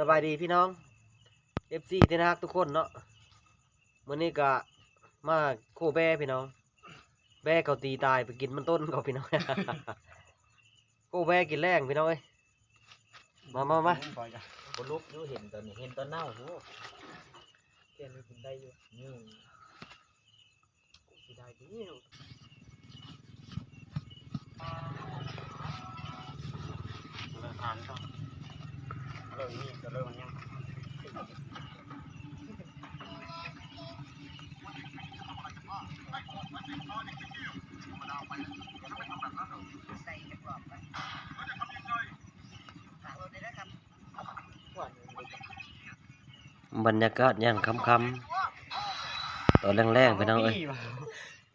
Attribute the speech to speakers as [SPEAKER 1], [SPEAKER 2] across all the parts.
[SPEAKER 1] สบายดีพี่น้อง FC ที่น่ารักทุกคนเนาะมื้อนี้ก็มาโคแบ่พี่น้อง แบ่เขาตีตายไปกินมันต้นเขาพี่น้อง โคแบ่กินแรงพี่น้องเอ้ยมามามา
[SPEAKER 2] บนลุกอยู่เห็นตอนนี้เห็นตอนเน่าโหเกนกินได้อยู่นี่กินได้ดี
[SPEAKER 3] ริ่มนี่จะเริ่มยัง
[SPEAKER 1] บรรยากาศย่างค่ำๆตอนแรงๆพี่น้องเอ้ย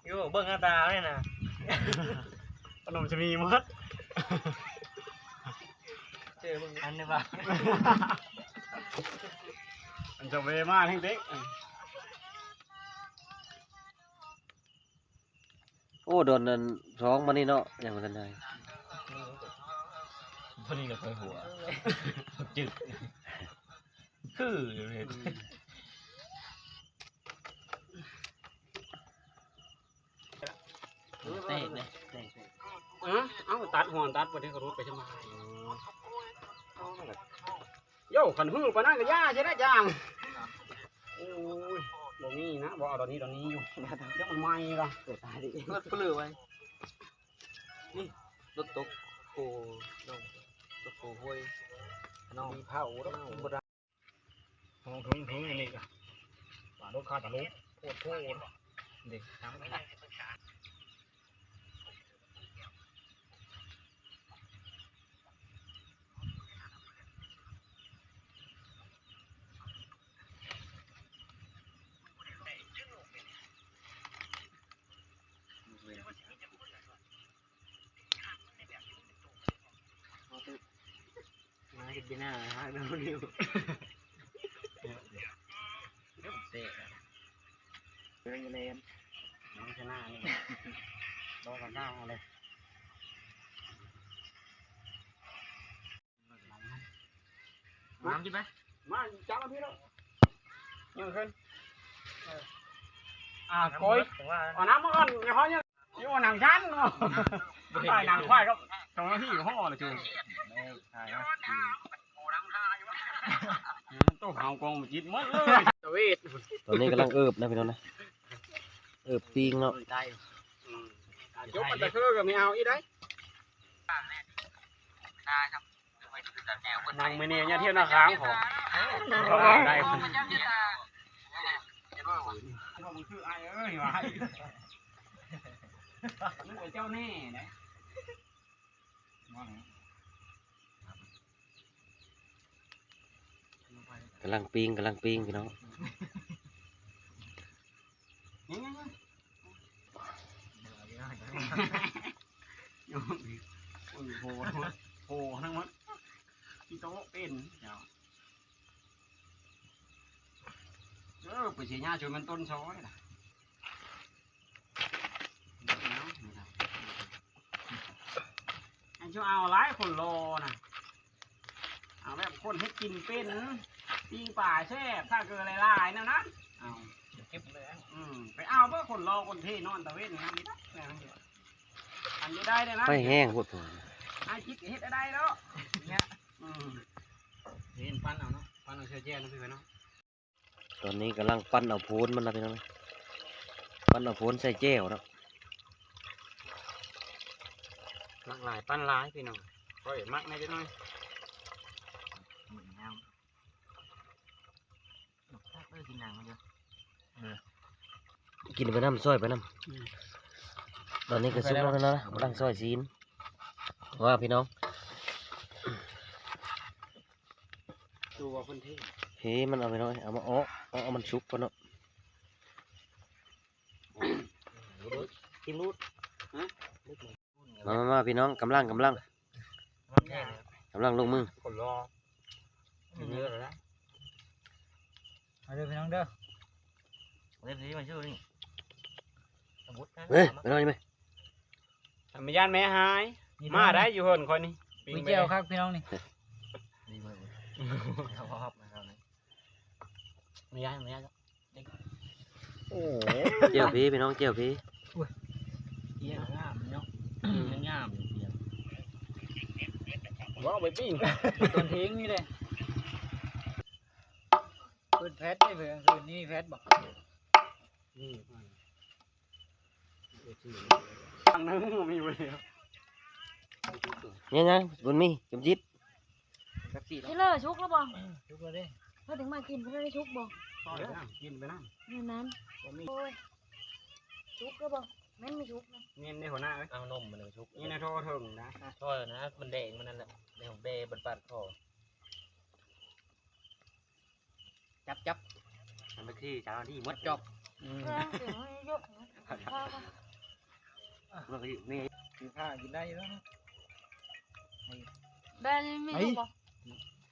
[SPEAKER 3] อยู่เบิ้งหน้าตาเนี่ยนะขนมจะมีมัด
[SPEAKER 2] เจอมึงอันนี้ป่ะ
[SPEAKER 3] มันจะเวมากทั้งเด็ก
[SPEAKER 1] โอ้โดนนั่นร้องมานี่เนาะยังบ่ทันได้
[SPEAKER 2] พอดีกับเคยหัวจึกคือเลยเตะเลยเตะ
[SPEAKER 3] เอ้าเอ้าตัดหัวตัดไปที่กระรุดไปใช่ไหม โย่ขันหื้อปะนั่นก็ย่าใช่ไหมจางโอ้ยบ่มีนะบ่เอาตอนนี้ตอนนี้อยู่เดี๋ยวมันไหม้ละเกิดตายดิ
[SPEAKER 2] รถเปลือยไว้นี่รถตกโคน้องตกโคห้วยน้องมีเผาแล้วบ่ได้
[SPEAKER 3] ทงถึงถึงอย่างนี้ก็ป่าลูกค้าตะลุกโคตรโคตร
[SPEAKER 2] เด็กทำ
[SPEAKER 3] มากินกินหน้าฮะเดี๋ยวนิ้ว
[SPEAKER 2] เตะ
[SPEAKER 3] เล่นเล่นน้องชนะนี่รอกันหน้าเลย
[SPEAKER 2] น้ำใช่ไหม
[SPEAKER 3] มา ตายหนังควายก็ตรงที่อยู่ห้องเลยจู
[SPEAKER 2] ใช่ไหม
[SPEAKER 3] ตู้หางกองมันจิตหมดเลยตะเวท
[SPEAKER 1] ตอนนี้กำลังเอิบนะพี่น้องนะเอิบปิ้งเนาะ
[SPEAKER 2] ได้
[SPEAKER 3] ยกมันตะคือกับไม่เอาอีได้นางไม่เนี่ยเนี่ยเที่ยวนาค้างของได้คนมันคือไอ้เอ้ยว่านึกว่าเจ้าแน่นะ
[SPEAKER 1] กำลังปิ้งกำลังปิ้งพี่น้อง
[SPEAKER 3] โอ้โหโหทั้งหมดที่โต๊ะเป็นเดี๋ยวเออไปเสียหน้าจนมันต้นซอยนะอันช่วเอาหลายคนรอนะเอาแบบคนให้กินเป็น ปิ้งป่าแซ่บถ้าเกิดอะไรลายๆนะนะเอา
[SPEAKER 2] เก็บเลย
[SPEAKER 3] อืมไปเอาเพื่อคนรอคนเท่นอนตะเวนนะมีได้แม่มันเดียวอันนี้ได้เลยนะ
[SPEAKER 1] ไฟแห้งโพดโผ
[SPEAKER 3] ไอ้คิดเฮ็ดได้แล้วเนี่ยอืมเห็นปั้นเอาเนาะปั้นเอาเชือแจ้นะพี่เนาะ
[SPEAKER 1] ตอนนี้กำลังปั้นเอาโพนมันนะพี่น้องนะปั้นเอาโพนใส่แจ้วเนาะ
[SPEAKER 3] หลากหลายปั้นหลายพี่น้องก็เห็นมักในจังหน่อย
[SPEAKER 2] เหมือนน้ำหน กแทบไม่กินหนังมันเยอะ
[SPEAKER 1] กินไปน้ำซอยไปน้ำตอนนี้ก็ซุปแล้วนะกำลังซอยซีนว่าพี่น้อง
[SPEAKER 3] ดูว่าคนเท่
[SPEAKER 1] เฮ้มันเอาไปน้อยเอามาอ้อเอาเอามันชุบก่อนเนาะ
[SPEAKER 2] กินรูด
[SPEAKER 1] มามามาพี่น้องกำลังกำลัง
[SPEAKER 2] มันแน่
[SPEAKER 1] กำลังลงมือ
[SPEAKER 3] คนรอเยอะเลยนะ
[SPEAKER 2] มาเด้อพี่น้องเด้อเล่นนี้มาชื่อนี่สมุดนะ
[SPEAKER 1] เฮ้ยไปน้อยไหม
[SPEAKER 3] ทำไม่ย่านแม่หายมาได้อยู่เฮินคนนี้
[SPEAKER 4] มีเจียวครับพี่น้องนี่
[SPEAKER 2] ดีมากเขาฮอบนะครับไม่ยากไม่ยาก
[SPEAKER 1] โอ้เจียวพี่พี่น้องเจียวพี่
[SPEAKER 2] เยี่ยงามเนาะงามเยี่ยมว่าไปปิ้งต้นทิ้งนี่เลย
[SPEAKER 4] คืนแพทได้เพื่อนคืนนี้แพทบอก
[SPEAKER 2] นี่
[SPEAKER 3] ทางนึงมีไว้แล้ว
[SPEAKER 1] ยังยังบุญมีจุ่มจิต
[SPEAKER 2] แท็กซี่
[SPEAKER 5] นี่เลยชุกแล้วบ่
[SPEAKER 4] ทุกเลย
[SPEAKER 5] เพื่อถึงมากินเพื่อได้ชุกบ่
[SPEAKER 3] ซอยไปน้ำกินไปน้
[SPEAKER 5] ในนั้นโอ้ยชุกแล้วบ่แม่นไม่ชุกนะ
[SPEAKER 3] เงินในหัวหน้าเอ้ย
[SPEAKER 2] เอานมมันเลยชุก
[SPEAKER 3] นี่ในโทรถึงนะ
[SPEAKER 2] ช่อนะมันแดงมันนั่นแหละในของเบย์บันปัดคอ
[SPEAKER 4] จับจับ
[SPEAKER 1] ทำไปที่เจ้าหน้าที่มด
[SPEAKER 4] จบ
[SPEAKER 5] เออเสียงมันเยอะนะข้าวกัน
[SPEAKER 1] เมื่อกี้นี่
[SPEAKER 4] กินข้าวกินได้แล้วนะ
[SPEAKER 5] แบนไม่ชุกบ่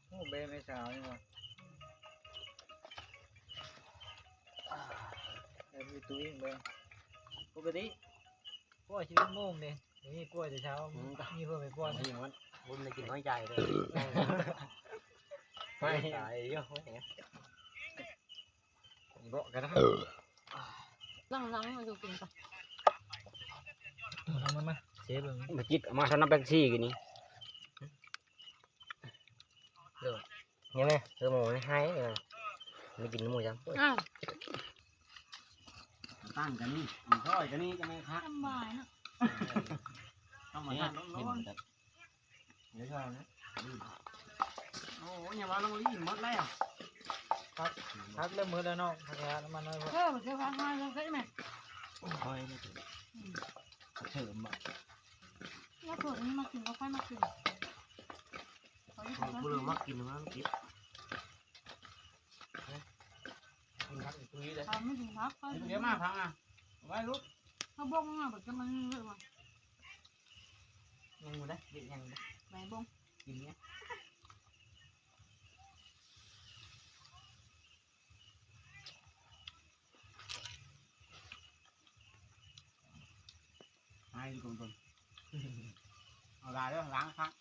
[SPEAKER 4] โอ้เบไม่สาวนี่มาเดี๋ยวมีตุ้ยเบปกติกล้วยชีวิตโม่งเนี่ยนี่กล้วยแต่เช้ามีเพิ่มไปกล้วย
[SPEAKER 2] นี่มันบุญเลยกินน้อยใจเลยไม่ตายเยอะไม่เงี้ ยบอกกันนะ
[SPEAKER 5] หลังๆมาดูกินไป
[SPEAKER 4] ทำมันมาเชฟเลย
[SPEAKER 2] มาจิตมาทำน้ำแบกซี่กันนี่เดี๋ยวยังไงเออหมูให้ให้ไม่กินหมูจัง
[SPEAKER 5] อ้าว
[SPEAKER 3] ตั้งกันนี่เอาซอยกันนี่จะไม่คัก
[SPEAKER 5] สบายนะ
[SPEAKER 3] ต้องมาตั้งร้อนๆ
[SPEAKER 2] เดี๋ยวช่วยนะ
[SPEAKER 3] โอ้ยอย่าว่าลงรีบหมดแล้ว
[SPEAKER 4] พักเริ่มมือแล้วน้องพักแล้วน้ำมันน้อย
[SPEAKER 5] เออมาเที่ยวพักมาเลยก็ได้ไหม
[SPEAKER 2] คอยไม่ถึงเฉิมอะ
[SPEAKER 5] แล้วเปิดนี่มากินก็ ค่อยมากินขอที่ขอ
[SPEAKER 1] กูเลยมักกินมันกิน
[SPEAKER 2] กินพักอีกทีเลย
[SPEAKER 5] ทำไม่ถึงพักก็
[SPEAKER 3] เดี๋ยวมาพังอะไว้ลูก
[SPEAKER 5] เขาบ้งอะแบบจะมันเยอะว่ะ
[SPEAKER 2] ยังอยู่ได้เด็กยัง
[SPEAKER 5] ใบบ้ง
[SPEAKER 2] กินเนี้ย
[SPEAKER 3] ให้ดูตรงๆเอาลายแล้วล้างพัก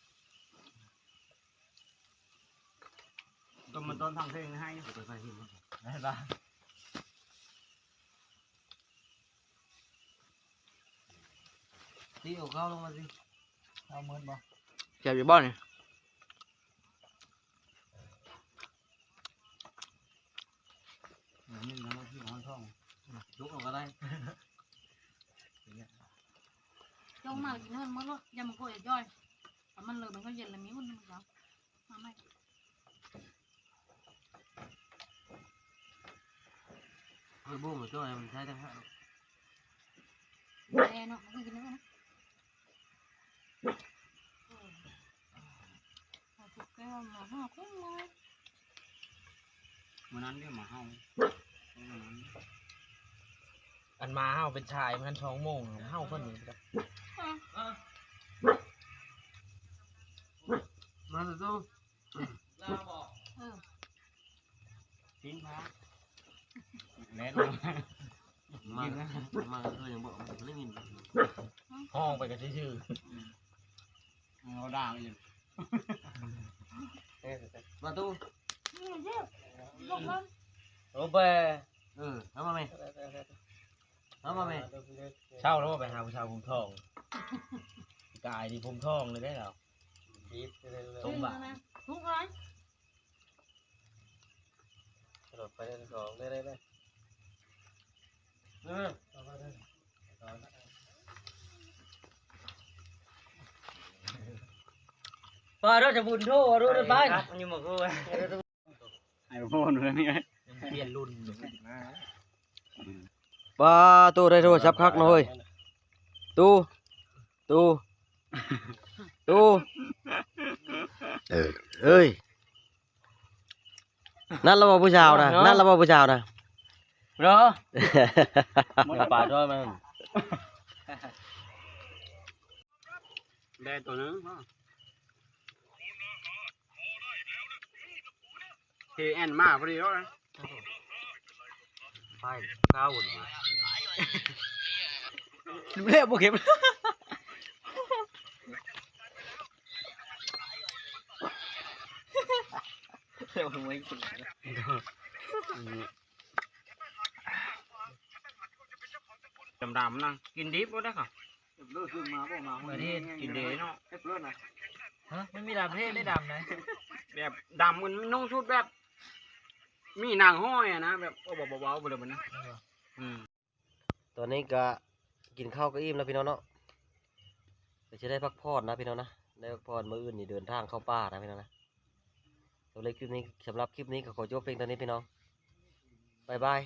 [SPEAKER 3] ต้นมันต้นทางเพลงให้
[SPEAKER 1] ไปไปที่มัน
[SPEAKER 3] ได้บ้าง
[SPEAKER 1] ที่เอาเข้าลงมาสิ
[SPEAKER 4] เอามือบ่
[SPEAKER 2] เจ็บอยู่บ้านเนี่ย
[SPEAKER 3] นี่น้ำที่ร้อนท้อง
[SPEAKER 1] ลุกออกก็ได้
[SPEAKER 5] จ้องมากินให้มันมดแล้วยามันก็ย่อยแต่มันเลยมันก็เย็นแล้วมีมันมันแล้วมาไม่
[SPEAKER 1] เฮ้ยบุ้งมันช่วยมันใช้ทั้งห้า
[SPEAKER 5] แอร์เนาะมันกินได้นะถูกแก้วมาห้าคุ้มเลย
[SPEAKER 3] วันนั้นเนี่ยมาเฮาว
[SPEAKER 2] อันมาเฮาเป็นชายมันช่องโมงเฮาเพิ่นนี่
[SPEAKER 1] มาสิตู้
[SPEAKER 5] เออ
[SPEAKER 3] ทิ้งพักแน่น
[SPEAKER 1] มามาเออยังบอกมันไม่ยิน
[SPEAKER 2] ห้องไปกันชื่อ
[SPEAKER 3] เอาด่างอยู่
[SPEAKER 1] มาตู้
[SPEAKER 5] นี่เยอะลงมัน
[SPEAKER 2] โอ้เบ
[SPEAKER 1] เออเอามาไหมเอามาไหม
[SPEAKER 2] เช่าแล้วไปหาผู้ชายผมทอง กายที่ผมทองเลยได้หรอสมบัติ
[SPEAKER 5] ทุกไร
[SPEAKER 2] กระโดดไปเล่นสองได้ได้ได้
[SPEAKER 1] เออ
[SPEAKER 2] ปลาเราจะบุญโทษรู้ได้บ้างมันยังมาคุย
[SPEAKER 3] ไอ้พวกนู้นนี่
[SPEAKER 2] เปลี่ยนรุ่น
[SPEAKER 1] ปลาตู้ได้โทรศัพท์คักหน่อยตู้ ตู้ตู้เออเอ้ยนั่นเราบอกผู้ชาวนะนั่นเราบอกผู้ชาวนะ
[SPEAKER 2] เหรอปลาด้วยมัน
[SPEAKER 3] แดดตัวนึงทีแอนมาพอดีแล้วนะ
[SPEAKER 1] ไปข้าวหุ่น
[SPEAKER 2] เรียบบุเข็มหวยคุณ
[SPEAKER 1] อืม
[SPEAKER 3] ดำๆนะกินดิบก็ได้ค่ะ
[SPEAKER 2] เลิกขึ้นมาบ่มา
[SPEAKER 4] เหมือนที่
[SPEAKER 3] กินเดย์เนาะ
[SPEAKER 2] เอฟเลิศนะ
[SPEAKER 4] ฮะมันมีดำประเทศได้ดำนะ
[SPEAKER 3] แบบดำมันนุ่งชุดแบบ มีนางห้อยอะนะแบบโอ้เบาๆไปเลยมันนะอืม
[SPEAKER 1] ตอนนี้ก็กินข้าวก็อิ่มแล้วพี่น้องเนาะเดี๋ยวจะได้พักผ่อนนะพี่น้องนะได้พักผ่อนมื้ออื่นนี่เดินทางเข้าป่านะพี่น้องนะ สำหรับคลิปนี้สำหรับคลิปนี้ก็ขอจบเพียงเท่านี้พี่น้องบายบาย